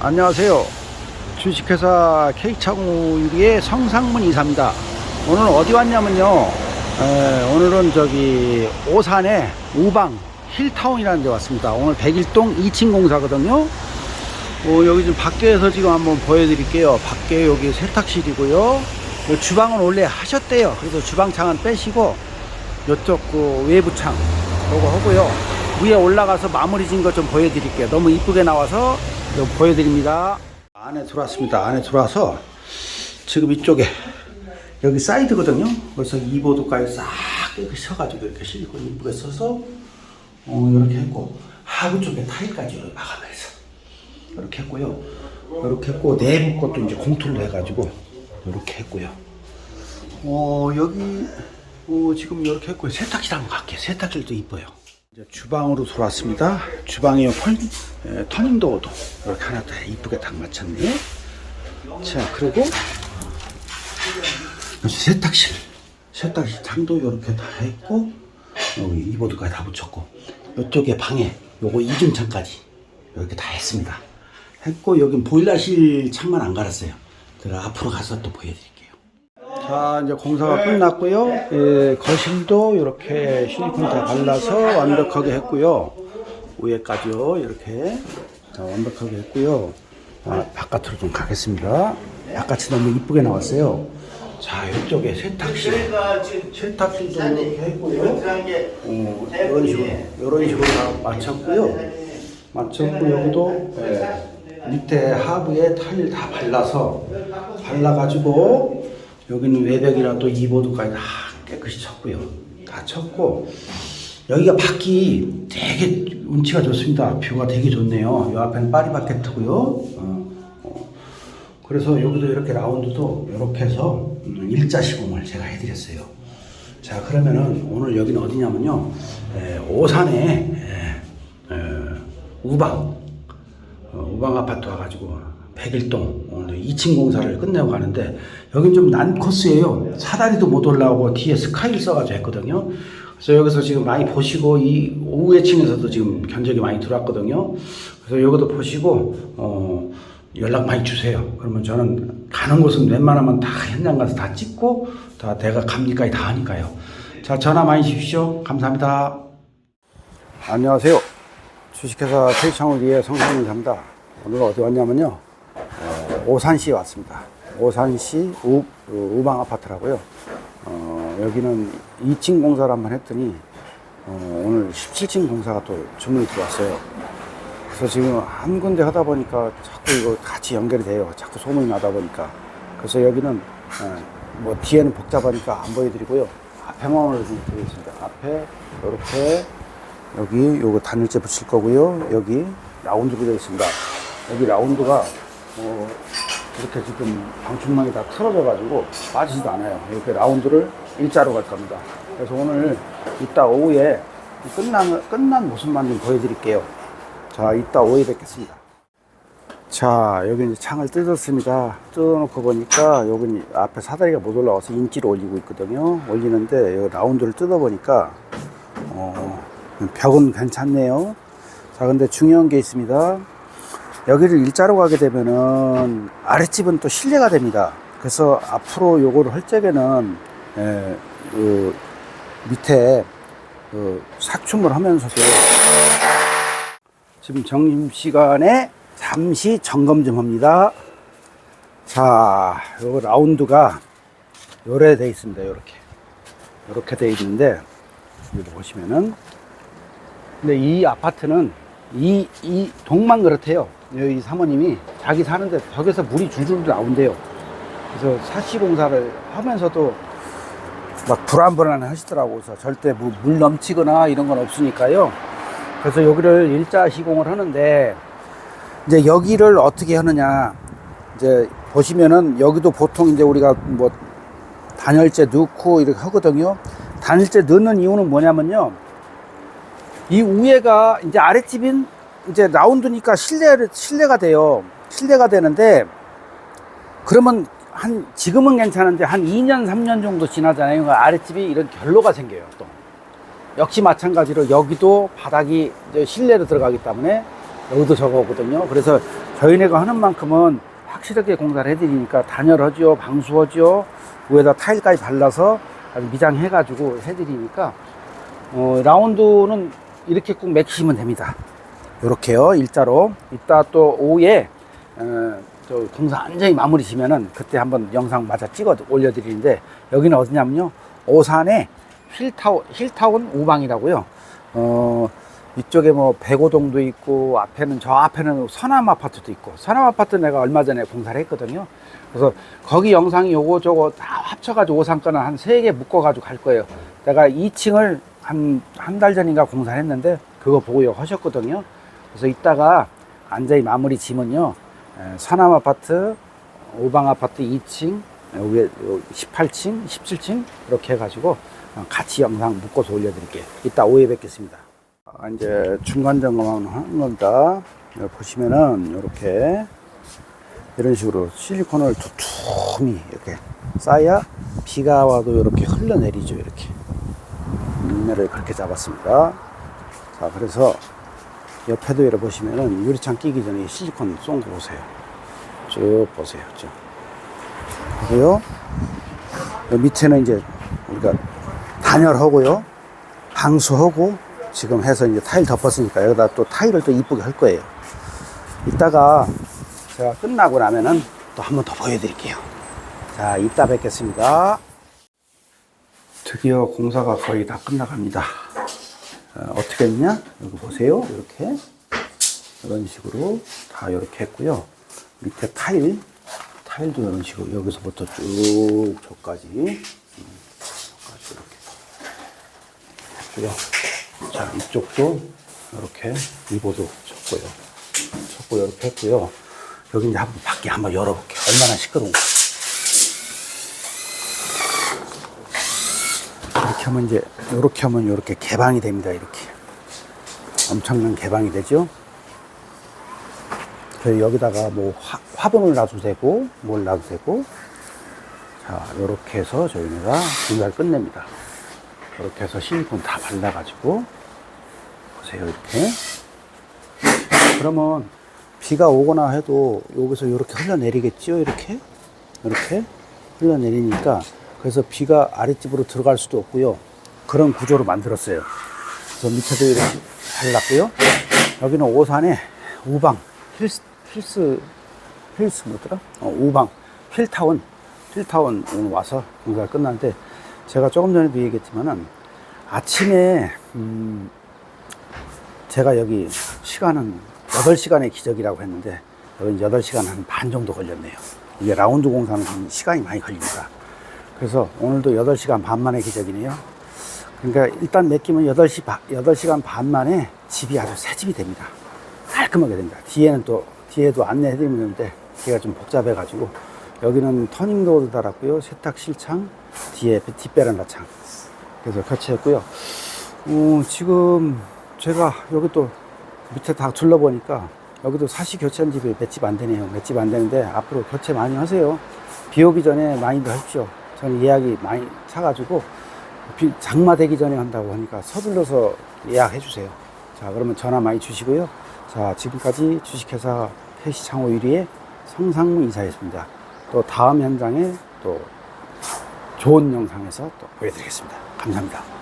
안녕하세요. 주식회사 K창우 유리의 성상문 이사입니다. 오늘 어디 왔냐면요. 에, 오늘은 저기 오산의 우방 힐타운이라는 데 왔습니다. 오늘 백일동 2층 공사거든요. 어, 여기 좀 밖에서 지금 한번 보여드릴게요. 밖에 여기 세탁실이고요. 요 주방은 원래 하셨대요. 그래서 주방 창은 빼시고 이쪽 그 외부 창 요거 하고요. 위에 올라가서 마무리 진 것 좀 보여드릴게요. 너무 이쁘게 나와서 이거 보여드립니다. 안에 들어왔습니다. 안에 들어와서 지금 이쪽에 여기 사이드거든요. 그래서 이보드까지 싹 깨끗이 쳐가지고 이렇게 실리콘 이쁘게 써서 어, 이렇게 했고 하부 쪽에 타일까지 이렇게 마감해서 이렇게 했고요. 이렇게 했고 내부 것도 이제 공투를 해가지고 이렇게 했고요. 어 여기 어, 지금 이렇게 했고요. 세탁실 한번 갈게요. 세탁실도 이뻐요. 이제 주방으로 돌아왔습니다. 주방에 펄, 에, 터닝도어도 이렇게 하나 다 이쁘게 딱 맞췄네요. 자 그리고 세탁실 세탁실 창도 이렇게 다 했고 여기 이보드까지 다 붙였고 이쪽에 방에 요거 이중창까지 이렇게 다 했습니다. 했고 여기 보일러실 창만 안 갈았어요. 제가 앞으로 가서 또 보여드릴게요. 자 이제 공사가 끝났고요. 예, 거실도 이렇게 실리콘 다 발라서 완벽하게 했고요. 위에까지요 이렇게 자, 완벽하게 했고요. 아, 바깥으로 좀 가겠습니다. 바깥이 너무 이쁘게 나왔어요. 자 이쪽에 세탁실 세탁실도 이렇게 했고요. 어, 이런 식으로 이런 식으로 다 맞췄고요. 맞췄고 여기도 예, 밑에 하부에 타일 다 발라서 발라가지고 여기는 외벽이랑 또 이보드까지 다 깨끗이 쳤고요. 다 쳤고 여기가 밖이 되게 운치가 좋습니다. 뷰가 되게 좋네요. 이 앞에는 파리바게트고요. 어, 어. 그래서 여기도 이렇게 라운드도 이렇게 해서 음, 일자 시공을 제가 해드렸어요. 자 그러면은 오늘 여기는 어디냐면요. 에, 오산에 에, 에, 우방 어, 우방 아파트 와가지고 백일동 오늘 2층 공사를 끝내고 가는데 여긴 좀 난 코스예요. 사다리도 못 올라오고 뒤에 스카이를 써가지고 했거든요. 그래서 여기서 지금 많이 보시고 이 오후에 층에서도 지금 견적이 많이 들어왔거든요. 그래서 여기도 보시고 어, 연락 많이 주세요. 그러면 저는 가는 곳은 웬만하면 다 현장 가서 다 찍고 다 내가 갑니까지 다 하니까요. 자 전화 많이 주십시오. 감사합니다. 안녕하세요. 주식회사 위해 성상입니다. 오늘 어디 왔냐면요. 어, 오산시에 왔습니다. 오산시 우, 우, 방 아파트라고요. 어, 여기는 2층 공사를 한번 했더니 어, 오늘 17층 공사가 또 주문이 들어왔어요. 그래서 지금 한 군데 하다 보니까 자꾸 이거 같이 연결이 돼요. 자꾸 소문이 나다 보니까. 그래서 여기는 어, 뭐 뒤에는 복잡하니까 안 보여드리고요. 앞에만 오늘 좀 드리겠습니다. 앞에 이렇게 여기 요거 단일재 붙일 거고요. 여기 라운드로 되어 있습니다. 여기 라운드가 어, 이렇게 지금 방충망이 다 틀어져 가지고 빠지지도 않아요. 이렇게 라운드를 일자로 갈 겁니다. 그래서 오늘 이따 오후에 끝난 끝난 모습만 좀 보여드릴게요. 자, 이따 오후에 뵙겠습니다. 자, 여기 이제 창을 뜯었습니다. 뜯어놓고 보니까 여기 앞에 사다리가 못 올라와서 인지를 올리고 있거든요. 올리는데 여기 라운드를 뜯어보니까 어, 벽은 괜찮네요. 자, 근데 중요한 게 있습니다. 여기를 일자로 가게 되면은 아랫집은 또 실내가 됩니다. 그래서 앞으로 요거를 할 적에는 에, 그 밑에 그 삭춤을 하면서도 지금 점심 시간에 잠시 점검 좀 합니다. 자, 요 라운드가 요래 돼 있습니다. 요렇게. 요렇게 돼 있는데 여기 보시면은 근데 이 아파트는 이, 이 동만 그렇대요. 여기 사모님이 자기 사는데 벽에서 물이 줄줄 나온대요. 그래서 사시 공사를 하면서도 막 불안불안 하시더라고. 그래서 절대 뭐물 넘치거나 이런 건 없으니까요. 그래서 여기를 일자 시공을 하는데 이제 여기를 어떻게 하느냐. 이제 보시면은 여기도 보통 이제 우리가 뭐 단열재 넣고 이렇게 하거든요. 단열재 넣는 이유는 뭐냐면요. 이 위에가 이제 아랫집인 이제 라운드니까 실내 실내가 돼요. 실내가 되는데 그러면 한 지금은 괜찮은데 한 2년 3년 정도 지나잖아요. 그 아랫집이 이런 결로가 생겨요. 또 역시 마찬가지로 여기도 바닥이 이제 실내로 들어가기 때문에 여기도 저거거든요. 그래서 저희네가 하는 만큼은 확실하게 공사를 해드리니까 단열하죠, 방수하죠, 위에다 타일까지 발라서 미장해가지고 해드리니까 어, 라운드는 이렇게 꾹 맥히시면 됩니다. 요렇게요, 일자로. 이따 또 오후에 어, 저 공사 완전히 마무리 지면은 그때 한번 영상 마저 찍어 올려드리는데 여기는 어디냐면요, 오산에 힐타운, 힐타운 우방이라고요. 어, 이쪽에 뭐 백오동도 있고 앞에는 저 앞에는 서남 아파트도 있고 서남 아파트 내가 얼마 전에 공사를 했거든요. 그래서 거기 영상이 요거 저거 다 합쳐가지고 오산 거는 한 세 개 묶어가지고 갈 거예요. 내가 2층을 한 한 달 전인가 공사를 했는데 그거 보고 요 하셨거든요. 그래서 이따가 안전히 마무리. 에, 서남 아파트, 오방 아파트 2층, 위에 18층, 17층 이렇게 해가지고 어, 같이 영상 묶어서 올려드릴게요. 이따 오후에 뵙겠습니다. 아, 이제 중간 점검하는 겁니다. 여기 보시면은 이렇게 이런 식으로 실리콘을 두툼히 이렇게 쌓아야 비가 와도 이렇게 흘러내리죠. 이렇게 눈매를 그렇게 잡았습니다. 자, 그래서 옆에도 이렇게 보시면은 유리창 끼기 전에 이 실리콘 쏜 거 보세요. 쭉 보세요. 쭉. 그리고요. 요 밑에는 이제 우리가 단열하고요. 방수하고 지금 해서 이제 타일 덮었으니까 여기다 또 타일을 또 이쁘게 할 거예요. 이따가 제가 끝나고 나면은 또 한 번 더 보여드릴게요. 자, 이따 뵙겠습니다. 드디어 공사가 거의 다 끝나갑니다. 어, 떻게 했냐? 여기 보세요. 이렇게. 이런 식으로 다 이렇게 했고요. 밑에 타일, 타일도 이런 식으로 여기서부터 쭉 저까지, 음, 저까지 이렇게 했고요. 자, 이쪽도 이렇게 리보도 쳤고요. 쳤고 이렇게 했고요. 여기 이제 한번 밖에 한번 열어볼게요. 얼마나 시끄러운가. 이렇게 하면 이제 이렇게 하면 이렇게 개방이 됩니다. 이렇게 엄청난 개방이 되죠. 그래서 여기다가 뭐 화, 화분을 놔도 되고 뭘 놔도 되고 자 이렇게 해서 저희네가 공사를 끝냅니다. 이렇게 해서 실리콘 다 발라가지고 보세요 이렇게 그러면 비가 오거나 해도 여기서 이렇게 흘러내리겠죠 이렇게 이렇게 흘러내리니까 그래서 비가 아랫집으로 들어갈 수도 없고요 그런 구조로 만들었어요 그래서 밑에도 이렇게 발랐고요 여기는 오산에 우방 힐스 힐스 힐스 뭐더라 어, 우방 힐타운 힐타운 오늘 와서 공사가 끝났는데 제가 조금 전에도 얘기했지만은 아침에 음, 제가 여기 시간은 8시간의 기적이라고 했는데 여기 8시간 한 반 정도 걸렸네요. 이게 라운드 공사는 좀 시간이 많이 걸립니다. 그래서 오늘도 8시간 반 만의 기적이네요. 그러니까 일단 맡기면 8시, 8시간 반 만에 집이 아주 새 집이 됩니다. 깔끔하게 됩니다. 뒤에는 또, 뒤에도 안내해드리면 되는데, 뒤가 좀 복잡해가지고, 여기는 터닝도어도 달았고요. 세탁실창, 뒤에 뒷베란다 창. 그래서 교체했고요. 어, 지금 제가 여기 또 밑에 다 둘러보니까 여기도 사시 교체한 집이 몇 집 안 되네요. 몇 집 안 되는데 앞으로 교체 많이 하세요. 비 오기 전에 많이들 하십시오. 저는 예약이 많이 차가지고 비- 장마 되기 전에 한다고 하니까 서둘러서 예약해 주세요. 자, 그러면 전화 많이 주시고요. 자, 지금까지 주식회사 해시 창호 1위의 성상무 이사였습니다. 또 다음 현장에 또 좋은 영상에서 또 보여드리겠습니다. 감사합니다.